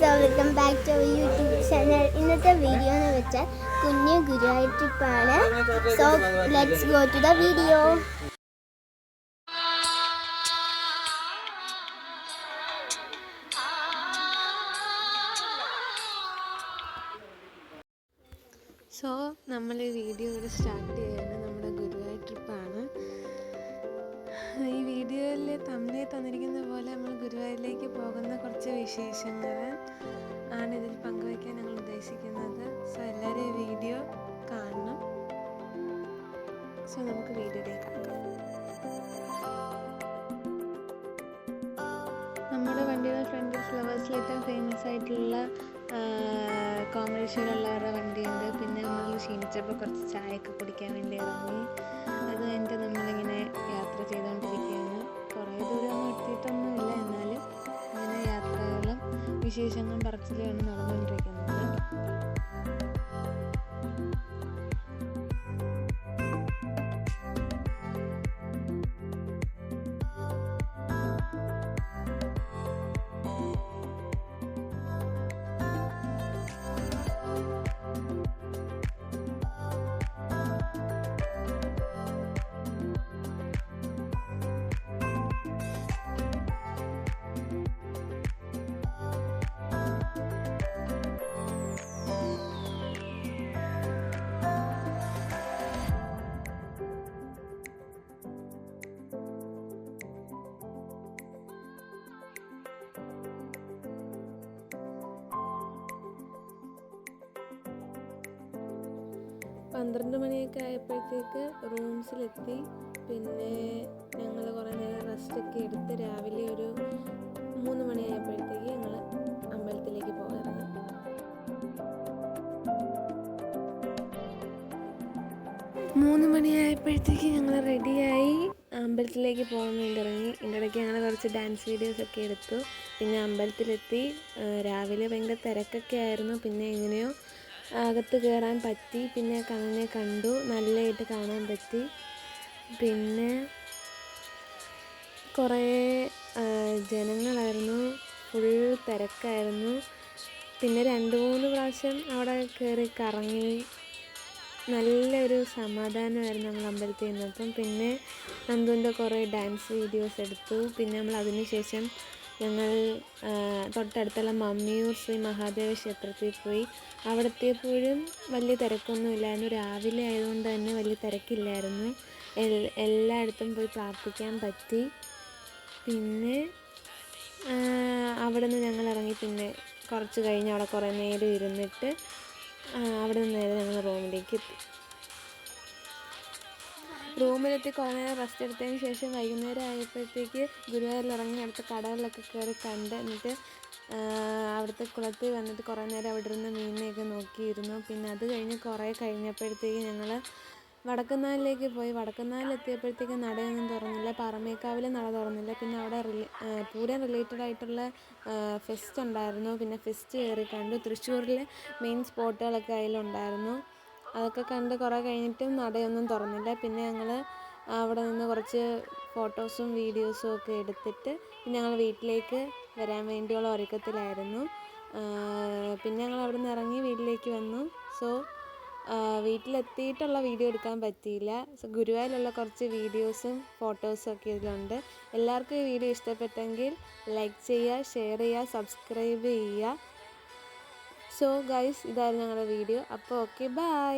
So welcome back to YouTube channel ഇന്നത്തെ video എന്ന് വെച്ചാൽ കുഞ്ഞു ഗുരുവായൂർ ട്രിപ്പാണ് so let's go to the video so നമ്മൾ ഈ വീഡിയോ ഇവിടെ സ്റ്റാർട്ട് ചെയ്യാണ് നമ്മുടെ ഗുരുവായൂർ ട്രിപ്പാണ് ഈ വീഡിയോയിൽ തമ്മിൽ തന്നിരിക്കുന്ന പോലെ നമ്മൾ ഗുരുവായൂരിലേക്ക് പോകുന്ന കുറച്ച് വിശേഷങ്ങൾ സോ നമുക്ക് വീഡിയോയിലേക്ക് ആക്കാം നമ്മുടെ വണ്ടിയുടെ ഫ്രണ്ടിൽ ഫ്ലവേഴ്സിൽ ഏറ്റവും ഫേമസ് ആയിട്ടുള്ള കോമഡി ഷോയിലുള്ളവരുടെ വണ്ടിയുണ്ട്. പിന്നെ നമ്മൾ ക്ഷീണിച്ചപ്പോൾ കുറച്ച് ചായയൊക്കെ കുടിക്കാൻ വേണ്ടി ഇറങ്ങി. അത് കഴിഞ്ഞിട്ട് നമ്മളിങ്ങനെ യാത്ര ചെയ്തുകൊണ്ടിരിക്കുകയാണ് കുറേ ദൂരമൊന്നും എത്തിയിട്ടൊന്നുമില്ല. എന്നാലും ഇങ്ങനെ യാത്രകളും വിശേഷങ്ങളും പറച്ചിലുമാണ് നടന്നുകൊണ്ടിരിക്കുന്നത് പന്ത്രണ്ട് മണിയൊക്കെ ആയപ്പോഴത്തേക്ക് റൂംസിലെത്തി. പിന്നെ ഞങ്ങൾ കുറേ നേരം റെസ്റ്റൊക്കെ എടുത്ത് രാവിലെ ഒരു മൂന്ന് മണിയായപ്പോഴത്തേക്ക് ഞങ്ങൾ അമ്പലത്തിലേക്ക് പോകാറുണ്ട്. മൂന്ന് മണിയായപ്പോഴത്തേക്ക് ഞങ്ങൾ റെഡിയായി അമ്പലത്തിലേക്ക് പോകാൻ വേണ്ടി ഇറങ്ങി. ഇതിന്റെ ഇടയ്ക്ക് ഞങ്ങൾ കുറച്ച് ഡാൻസ് വീഡിയോസൊക്കെ എടുത്തു. പിന്നെ അമ്പലത്തിലെത്തി. രാവിലെ ഭയങ്കര തിരക്കൊക്കെ ആയിരുന്നു. പിന്നെ എങ്ങനെയോ അകത്ത് കയറാൻ പറ്റി. പിന്നെ കണ്ണനെ കണ്ടു. നല്ലതായിട്ട് കാണാൻ പറ്റി. പിന്നെ കുറേ ജനങ്ങളായിരുന്നു. ഫുൾ തിരക്കായിരുന്നു. പിന്നെ രണ്ട് മൂന്ന് പ്രാവശ്യം അവിടെ കയറി കറങ്ങി. നല്ലൊരു സമാധാനമായിരുന്നു നമ്മൾ അമ്പലത്തിൽ നിന്നപ്പം. പിന്നെ നന്ദുവിന്റെ കുറേ ഡാൻസ് വീഡിയോസ് എടുത്തു. പിന്നെ നമ്മൾ അതിന് ശേഷം ഞങ്ങൾ തൊട്ടടുത്തുള്ള മമ്മിയൂർ ശ്രീ മഹാദേവ ക്ഷേത്രത്തിൽ പോയി. അവിടെ വലിയ തിരക്കൊന്നും ഇല്ലായിരുന്നു. രാവിലെ ആയതുകൊണ്ട് തന്നെ വലിയ തിരക്കില്ലായിരുന്നു. എല്ലായിടത്തും പോയി പ്രാർത്ഥിക്കാൻ പറ്റി. പിന്നെ അവിടെ നിന്ന് ഞങ്ങൾ ഇറങ്ങി. പിന്നെ കുറച്ച് കഴിഞ്ഞ് അവിടെ കുറേ നേരം ഇരുന്നിട്ട് അവിടെ നിന്ന് നേരെ ഞങ്ങൾ റൂമിലേക്ക് എത്തി. റൂമിലെത്തി കുറേ നേരം റെസ്റ്റ് എടുത്തതിന് ശേഷം വൈകുന്നേരം ആയപ്പോഴത്തേക്ക് ഗുരുവായൂരിൽ ഇറങ്ങി അടുത്ത കടകളിലൊക്കെ കയറി കണ്ട് എന്നിട്ട് അവിടുത്തെ കുളത്തിൽ വന്നിട്ട് കുറേ നേരം അവിടെ ഇരുന്ന് മീനിനെയൊക്കെ നോക്കിയിരുന്നു. പിന്നെ അത് കഴിഞ്ഞ് കുറേ കഴിഞ്ഞപ്പോഴത്തേക്ക് ഞങ്ങൾ വടക്കുന്നാലിലേക്ക് പോയി. വടക്കുന്നാലിലെത്തിയപ്പോഴത്തേക്ക് നടയൊന്നും തുറന്നില്ല. പറമേക്കാവിൽ നട തുറന്നില്ല. പിന്നെ അവിടെ റിലേ പൂരം റിലേറ്റഡ് ആയിട്ടുള്ള ഫെസ്റ്റ് ഉണ്ടായിരുന്നു. പിന്നെ ഫെസ്റ്റ് കയറി കണ്ടു. തൃശ്ശൂരിലെ മെയിൻ സ്പോട്ടുകളൊക്കെ അതിലുണ്ടായിരുന്നു. അതൊക്കെ കണ്ട് കുറേ കഴിഞ്ഞിട്ടും നടയൊന്നും തുറന്നില്ല. പിന്നെ ഞങ്ങൾ അവിടെ നിന്ന് കുറച്ച് ഫോട്ടോസും വീഡിയോസും ഒക്കെ എടുത്തിട്ട് പിന്നെ ഞങ്ങൾ വീട്ടിലേക്ക് വരാൻ വേണ്ടിയുള്ള ഒരുക്കത്തിലായിരുന്നു. പിന്നെ ഞങ്ങൾ അവിടെ നിന്ന് ഇറങ്ങി വീട്ടിലേക്ക് വന്നു. സോ വീട്ടിലെത്തിയിട്ടുള്ള വീഡിയോ എടുക്കാൻ പറ്റിയില്ല. ഗുരുവായൂരിലുള്ള കുറച്ച് വീഡിയോസും ഫോട്ടോസും ഒക്കെ ഇതിലുണ്ട്. എല്ലാവർക്കും ഈ വീഡിയോ ഇഷ്ടപ്പെട്ടെങ്കിൽ ലൈക്ക് ചെയ്യുക ഷെയർ ചെയ്യുക സബ്സ്ക്രൈബ് ചെയ്യുക. സോ ഗൈസ് ഇതായിരുന്നു ഞങ്ങളുടെ വീഡിയോ അപ്പോൾ ഓക്കെ ബൈ